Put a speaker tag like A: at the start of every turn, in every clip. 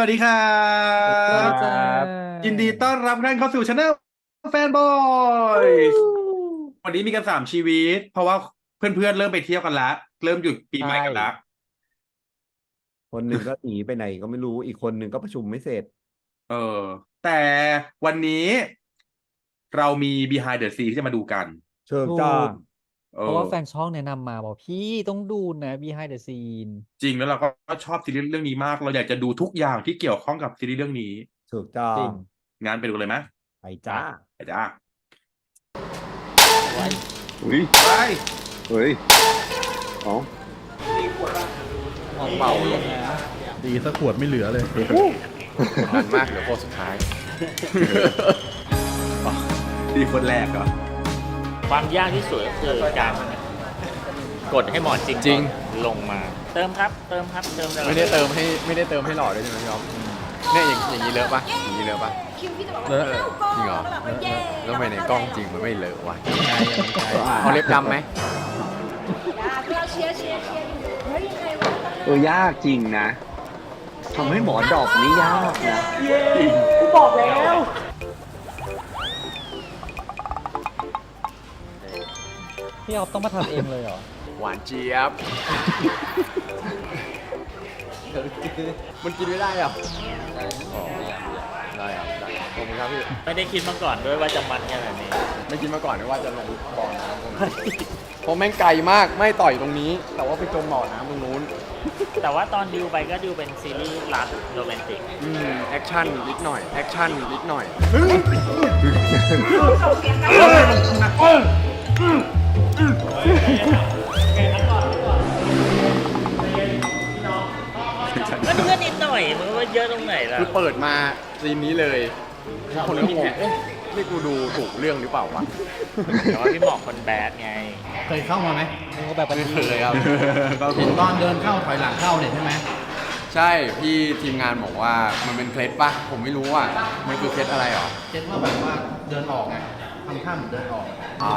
A: วัสดีครับ
B: ครับ
A: ยินดีต้อนรับท่านเข้าสู่ช anel แฟนบอยวันนี้มีกันสามชีวิต เพราะว่าเพื่อนๆเริ่มไปเที่ยวกันละเริ่มหยุดปีใหม่กันละ
B: คนหนึ่งก็หนีไปไหนก็ไม่รู้อีกคนหนึ่งก็ประชุมไม่เสร็จ
A: เออ แต่วันนี้ เรามี behind the scene ที่จะมาดูกัน
B: เชิญ
C: ถู
B: จ้า
C: ก
A: เอ
C: เพราะ
A: อ
C: ว่าแฟนช่องแนะนำมาบอกพี่ต้องดูนะ behind the scene
A: จริงแล้วเราก็ชอบซีรีส์เรื่องนี้มาก เราอยากจะดูทุกอย่างที่เกี่ยวข้องกับซีรีส์เรื่องนี้
B: ถูกต้อ
C: จริ
B: ง
C: ง
A: งานไปดูเลยไหม
B: ไปจ้า
A: ไปจ้า
D: อุ้ย
A: ไป
D: เฮ้ยอ๋อ
C: เมาลงนะ
E: ดีสักขวดไม่เหลือเลย
D: มันมากเดี๋ยวโคตรสุดท้าย
A: ดีคนแรกเหรอ
F: ความยากที่สุดก็คือการกดให้หมอนจริง
D: จริง
F: ลงมา เติมครับ เติมครับ เติมตลอ
D: ไม่ได้เติมให้ไม่ได้เติมให้หล่อด้วยใช่ไหมพี่อ๊อฟเนี่ยอย่างอย่างนี้เลอะปะอย่างนี้เลอะปะ
G: คิวพี่จะบอก
E: เล
G: ว่า
E: อะ
G: เข้ากล้อง
D: จริงเหรอ
G: แล้วแบบว่าเย่
D: แล้วทำไมในกล้องจริงมันไม่เลอะวะ
E: ใช่ไม่ใช่
D: เอาเล็บดำไหม
G: เราเชียร์เชียร์เชียร์อยู่เฮ้ยยังไงวะ
H: เออยากจริงนะทำให้หมอดอกนี่ยากนะ
G: กูบอกแล้ว
C: พี่ออฟต้องมาทำเองเลยเหรอ
D: หวานเจี๊ยบ มันกินไม่ได้เหรออ๋อได้ครับได้ขอบคุณครับพี่
F: ไม่ได้คิดมาก่อนด้วยว่าจะมันขนาดนี้
D: ไม่คิดมาก่อนนะว่าจะลงบ่อน้ำตรงนี้เพราะแม่งไกลมากไม่ต่อยตรงนี้ แต่ว่าไปจมบ่อน้ำตรงนู้น
F: แต่ว่าตอนดิวไปก็ดิวเป็นซีรีส์รักโรแมนติก
D: อืมแอคชั่นนิดหน่อย แอคชั่นนิดหน่อย
F: ก็เพื่อนนิดหน่อยมันว่าเยอะตรงไหนล่ะ
D: คือเปิดมาซีนนี้เลยทุกคนก็งงเอ๊ะนี่กูดูถูกเรื่องหรือเปล่าวะ
F: แต่ว่าพี่หมอกคนแบดไง
E: เคยเข้ามาไหม
C: มันก็แบบป
D: ไม่
C: ฏิ
D: เคยครับ
E: เห็นตอนเดินเข้าถอยหลังเข้าเนี่ยใช่ไหม
D: ใช่พี่ทีมงานบอกว่ามันเป็นเคล็ดปะผมไม่รู้อะมันคือเคล็ดอะไรเหรอ
E: เช็ดว่าแบบว่าเดินออกไงทำท่าเหมือนเดินออก
D: อ่า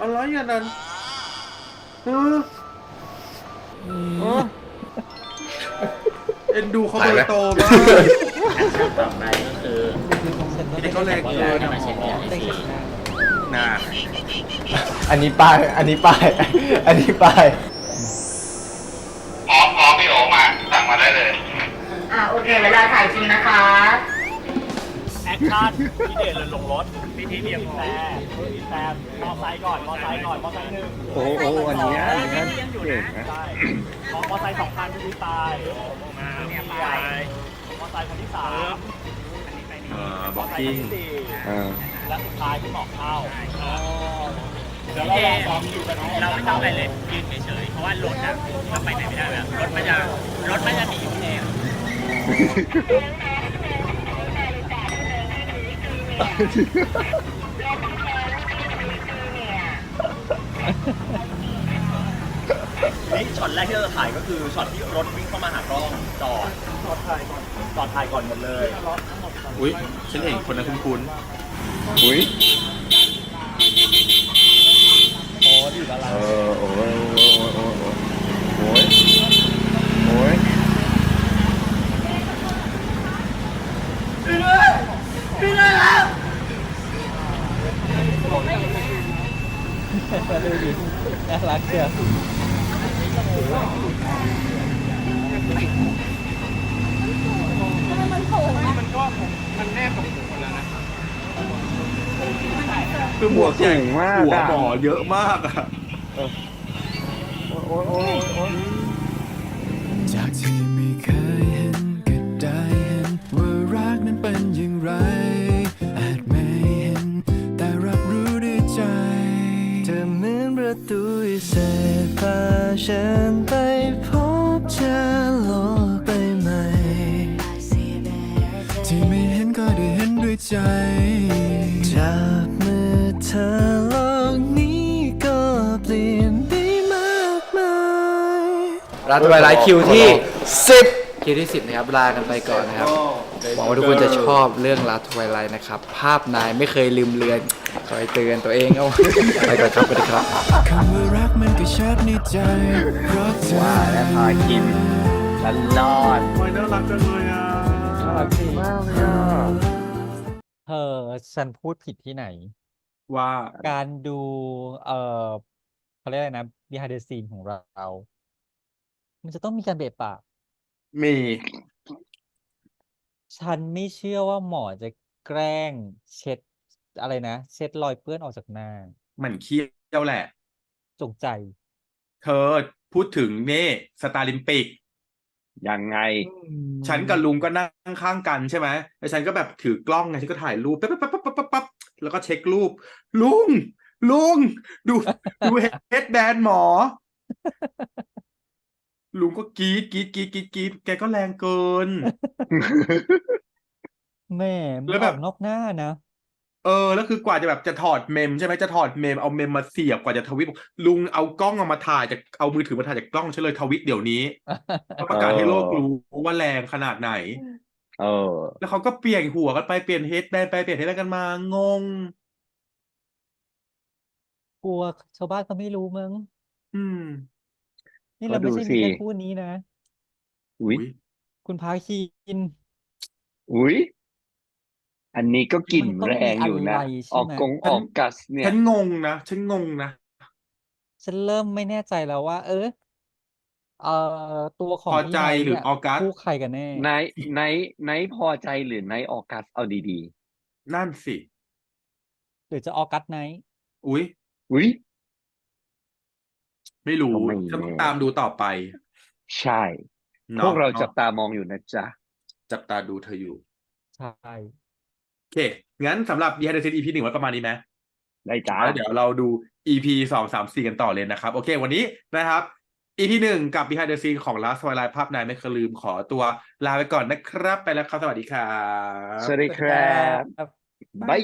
G: อะไร
A: อย่างนั้นเออเอ็นดูเขาโดยโตมาก
F: แอคชั่นต่อไปก็คือ
A: นี่เขาแรง
F: ว่า
A: เกิน
F: ให้มาเช็ดเนี่ยให้ฟรี
A: น่ะ
B: อันนี้ป้าย อันนี้ป้าย อันนี้ป้าย
G: อ่าโอเคเวลาถ่ายจริงนะคะ
F: แอคชั่นพี่เดชเลยลงรถพี่ทีเดียมแต่แต่มอไซค์ก่อนมอไซค์ก่อนมอไซค์หนึ่ง
H: โอ้โหอันเนี้ยอันเนี้ยเก่งนะ
F: ใช่มอไซค์สองคันที่ตายมาเนี่ยไปมอไซค์คนที่สาม
A: เออ
F: ม
A: บ็
F: อ
A: อก
F: ไซค์
A: กิ้
F: ค
A: ง
F: นที่สี่
H: เออ
F: และสุดท้ายที่หมอกเข้าแล้วเราซ้อมอยู่กันเราไม่ต้องอะไรเลยยืนเฉยๆเพราะว่ารถอะมันไปไหนไม่ได้แล้วรถมันจะรถมันจะหนีเอง นี่ช็อตแรกที่เราจะถ่ายก็คือช็อตที่รถวิ่งเข้ามาหากล้องจอดจอดถ่ายก่อนจอดถ่ายก่อนหมดเลย
A: อุ้ยฉันเห็นคนนั้นคุ้น
H: อุ้ย
C: โอ้ดีละลา
H: เออโอ้ยโอ้ยโอ้ยโคื
A: อหมวกใหญ่
H: มาก
A: หัว
H: อะ
A: บ่อเยอะมากอะ
H: โอ้ยโอ้ยโอ้ย
I: จากที่ไม่เคยเห็นก็ได้เห็น ว่ารักนั้นเป็นอย่างไร อาจไม่เห็น แต่รับรู้ด้วยใจ เธอเหมือนประตูเสพาฉันไปพบเจอโลกใบใหม่ ที่ไม่เห็นก็ได้เห็นด้วยใจ
D: ลาทวายไลท์คิวที่ 10 คิวที่ 10 นะครับ ลากันไปก่อนนะครับ หวังว่าทุกคนจะชอบเรื่องลาทวายไลท์นะครับ ภาพนายไม่เคยลืมเลือน คอยเตือนตัวเองเอาไปก่อนครับสวัสดีครับ
I: คำว่ารักมันก็ชัดในใจเพราะเธอ
H: ว่าแล้วพากินตลอด
A: โอ้ยน่ารักจังเลยอะ
H: น่ารักจริงมากเลยอะ
C: เธอฉันพูดผิดที่ไหน
A: ว่า
C: การดู เอ่อเขาเรียกอะไรนะ behind the scene ของเรา มันจะต้องมีการเบะปาก
A: มี
C: ฉันไม่เชื่อว่าหมอจะแกล้ง เช็ดอะไรนะ เช็ดรอยเปื้อนออกจากหน้า
A: มันเคี้ยวแหละ
C: จงใจ
A: เธอพูดถึงเน่สตาร์ลิมปิก
H: ยังไง
A: ฉันกับลุงก็นั่งข้างกันใช่ไหมแล้วฉันก็แบบถือกล้องไงฉันก็ถ่ายรูปปั๊บปั๊บปั๊บปั๊บปั๊บปั๊บแล้วก็เช็ครูป ลุง ลุง ดู ดูเฮดแบนหมอ ลุงก็กรีดกรีดกรีดกรีดกรีดแกก็แรงเกิน
C: แหม่มัน
A: แล้ว
C: อ
A: แบ
C: อบกนอกหน้านะ
A: เออแล้วคือกว่าจะแบบจะถอดเมมใช่ไหมจะถอดเมมเอาเมมมาเสียบกว่าจะทวิตบอกลุงเอากล้องเอามาถ่ายจากเอามือถือมาถ่ายจากกล้องฉันเลยทวิตเดี๋ยวนี้ก็ประกาศให้โลกรู้ว่าแรงขนาดไหน
H: เออ
A: แล้วเขาก็เปลี่ยนหัวกันไปเปลี่ยนเฮดแบนไปเปลี่ยนเฮดแบนกันมางง
C: กลัวชาวบ้านเขาไม่รู้มั้ง
A: อืม
C: นี่
H: ก็
C: เราไม่
H: ดู
C: ใช่
H: สิ
C: มีแค่คู่นี้นะ
H: อุ๊ย
A: อุ๊ย
C: คุณพาคิน
H: อุ๊ย อันนี้ก็กลิ่น
C: มันต้อง
H: แรงอยู่นะ
C: มีอะไรใช่
H: ออก
C: ไหม
H: กงออกกัสเนี่ย
A: ฉันงงนะฉันงงนะ
C: ฉันเริ่มไม่แน่ใจแล้วว่า เออเอ่อตัวของ
A: พอ
C: พี่
A: ใจ
C: ไนท์
A: หรือ
C: เนี่ย
A: ออกัส
C: คู่ใครกันแน่
H: ไนท์ไนท์ไนท์พอใจหรือไนท์ออกกัสเอาดี
A: นั่นสิ
C: หรือจะออกัสไนท์
A: อุ๊ย
H: ๆ อุ๊ย
A: ไม่รู้
H: ก็ไม่
A: ฉันต้อง
H: แน่
A: ตามดูต่อไป
H: ใช่
A: เนาะ
H: พวกเรา
A: เนาะ
H: จับตามองอยู่นะจ๊ะ
A: จับตาดูเธออยู่
C: ใช่
A: โอเค งั้นสำหรับ Behind the Scene EP หนึ่งไว้ประมาณนี้ไหม
H: ได้จ้า
A: แล้วเดี๋ยวเราดู EP สองสามสี่กันต่อเลยนะครับ โอเค วันนี้นะครับ EP หนึ่งกับ Behind the Scene ของ Last Twilight ภาพนายไม่เคยลืมขอตัวลาไปก่อนนะครับ ไปแล้วครับ สวัสดีครับ
H: สวัสดีครับ
C: ครับ
H: บาย